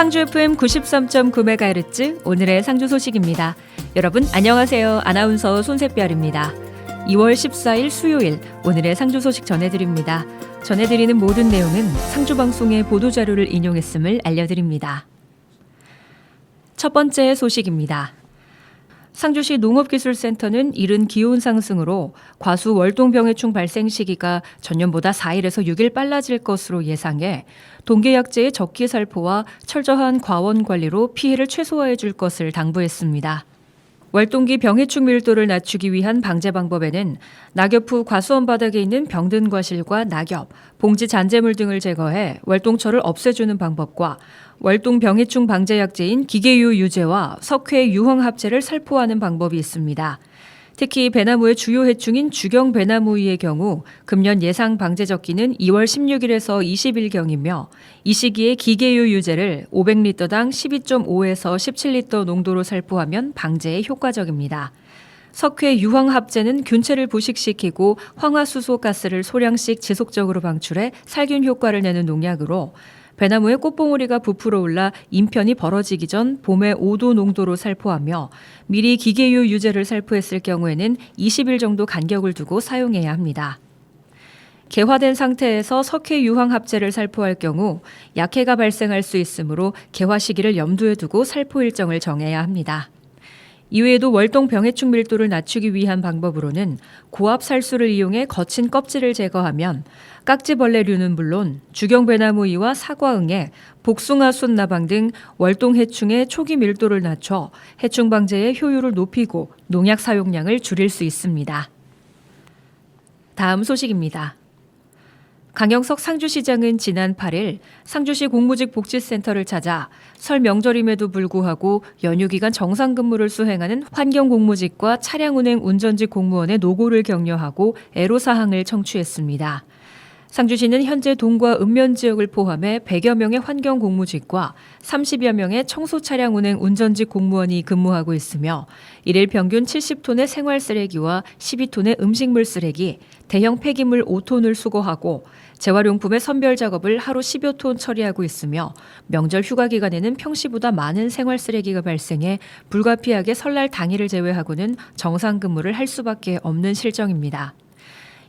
상주 FM 93.9MHz 오늘의 상주 소식입니다. 여러분 안녕하세요. 아나운서 손새별입니다. 2월 14일 수요일 오늘의 상주 소식 전해드립니다. 전해드리는 모든 내용은 상주 방송의 보도 자료를 인용했음을 알려드립니다. 첫 번째 소식입니다. 상주시 농업기술센터는 이른 기온 상승으로 과수 월동병해충 발생 시기가 전년보다 4일에서 6일 빨라질 것으로 예상해 동계약제의 적기 살포와 철저한 과원 관리로 피해를 최소화해 줄 것을 당부했습니다. 월동기 병해충 밀도를 낮추기 위한 방제 방법에는 낙엽 후 과수원 바닥에 있는 병든 과실과 낙엽, 봉지 잔재물 등을 제거해 월동철을 없애주는 방법과 월동 병해충 방제 약제인 기계유 유제와 석회 유황 합제를 살포하는 방법이 있습니다. 특히 배나무의 주요 해충인 주경 배나무이의 경우 금년 예상 방제 적기는 2월 16일에서 20일경이며 이 시기에 기계유 유제를 500리터당 12.5에서 17리터 농도로 살포하면 방제에 효과적입니다. 석회 유황 합제는 균체를 부식시키고 황화수소 가스를 소량씩 지속적으로 방출해 살균 효과를 내는 농약으로 배나무의 꽃봉오리가 부풀어 올라 인편이 벌어지기 전 봄에 5도 농도로 살포하며 미리 기계유 유제를 살포했을 경우에는 20일 정도 간격을 두고 사용해야 합니다. 개화된 상태에서 석회 유황 합제를 살포할 경우 약해가 발생할 수 있으므로 개화 시기를 염두에 두고 살포 일정을 정해야 합니다. 이외에도 월동 병해충 밀도를 낮추기 위한 방법으로는 고압 살수를 이용해 거친 껍질을 제거하면 깍지벌레류는 물론 주경배나무이와 사과응에 복숭아 순 나방 등 월동 해충의 초기 밀도를 낮춰 해충 방제의 효율을 높이고 농약 사용량을 줄일 수 있습니다. 다음 소식입니다. 강영석 상주시장은 지난 8일 상주시 공무직 복지센터를 찾아 설 명절임에도 불구하고 연휴 기간 정상 근무를 수행하는 환경 공무직과 차량 운행 운전직 공무원의 노고를 격려하고 애로 사항을 청취했습니다. 상주시는 현재 동과 읍면 지역을 포함해 100여 명의 환경 공무직과 30여 명의 청소 차량 운행 운전직 공무원이 근무하고 있으며 일일 평균 70톤의 생활 쓰레기와 12톤의 음식물 쓰레기, 대형 폐기물 5톤을 수거하고 재활용품의 선별 작업을 하루 10여 톤 처리하고 있으며 명절 휴가 기간에는 평시보다 많은 생활 쓰레기가 발생해 불가피하게 설날 당일을 제외하고는 정상 근무를 할 수밖에 없는 실정입니다.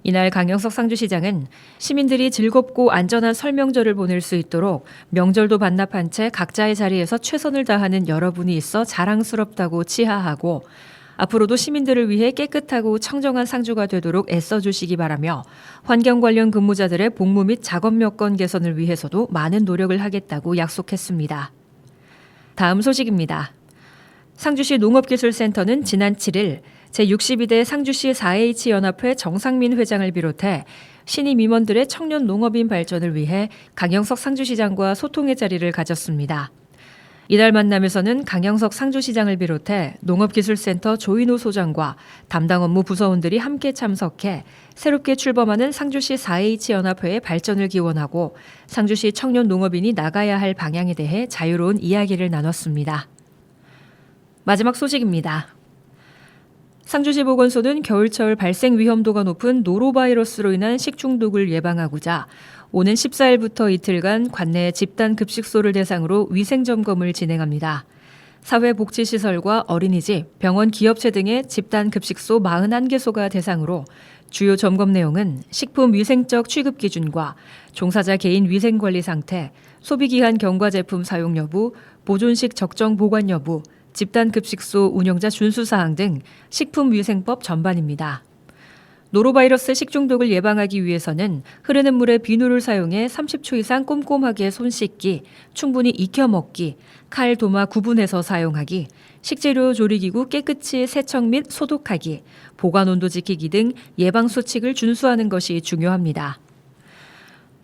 이날 강영석 상주시장은 시민들이 즐겁고 안전한 설명절을 보낼 수 있도록 명절도 반납한 채 각자의 자리에서 최선을 다하는 여러분이 있어 자랑스럽다고 치하하고 앞으로도 시민들을 위해 깨끗하고 청정한 상주가 되도록 애써 주시기 바라며 환경 관련 근무자들의 복무 및 작업 여건 개선을 위해서도 많은 노력을 하겠다고 약속했습니다. 다음 소식입니다. 상주시 농업기술센터는 지난 7일 제62대 상주시 4H 연합회 정상민 회장을 비롯해 신임 임원들의 청년 농업인 발전을 위해 강영석 상주시장과 소통의 자리를 가졌습니다. 이날 만남에서는 강영석 상주시장을 비롯해 농업기술센터 조인호 소장과 담당 업무 부서원들이 함께 참석해 새롭게 출범하는 상주시 4H 연합회의 발전을 기원하고 상주시 청년 농업인이 나가야 할 방향에 대해 자유로운 이야기를 나눴습니다. 마지막 소식입니다. 상주시 보건소는 겨울철 발생 위험도가 높은 노로바이러스로 인한 식중독을 예방하고자 오는 14일부터 이틀간 관내 집단 급식소를 대상으로 위생 점검을 진행합니다. 사회복지시설과 어린이집, 병원 기업체 등의 집단 급식소 41개소가 대상으로 주요 점검 내용은 식품 위생적 취급 기준과 종사자 개인 위생 관리 상태, 소비 기한 경과 제품 사용 여부, 보존식 적정 보관 여부, 집단 급식소 운영자 준수 사항 등 식품위생법 전반입니다. 노로바이러스 식중독을 예방하기 위해서는 흐르는 물에 비누를 사용해 30초 이상 꼼꼼하게 손 씻기, 충분히 익혀 먹기, 칼, 도마 구분해서 사용하기, 식재료 조리기구 깨끗이 세척 및 소독하기, 보관 온도 지키기 등 예방 수칙을 준수하는 것이 중요합니다.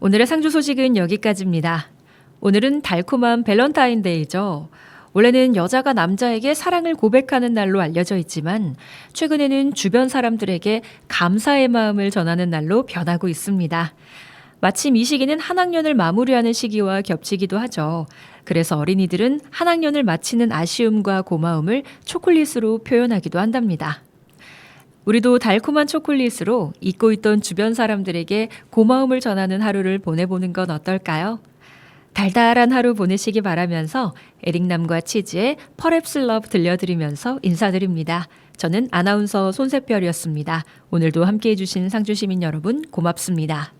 오늘의 상주 소식은 여기까지입니다. 오늘은 달콤한 밸런타인데이죠. 원래는 여자가 남자에게 사랑을 고백하는 날로 알려져 있지만 최근에는 주변 사람들에게 감사의 마음을 전하는 날로 변하고 있습니다. 마침 이 시기는 한 학년을 마무리하는 시기와 겹치기도 하죠. 그래서 어린이들은 한 학년을 마치는 아쉬움과 고마움을 초콜릿으로 표현하기도 한답니다. 우리도 달콤한 초콜릿으로 잊고 있던 주변 사람들에게 고마움을 전하는 하루를 보내보는 건 어떨까요? 달달한 하루 보내시기 바라면서 에릭남과 치즈의 러브 들려드리면서 인사드립니다. 저는 아나운서 손세별이었습니다. 오늘도 함께 해 주신 상주 시민 여러분 고맙습니다.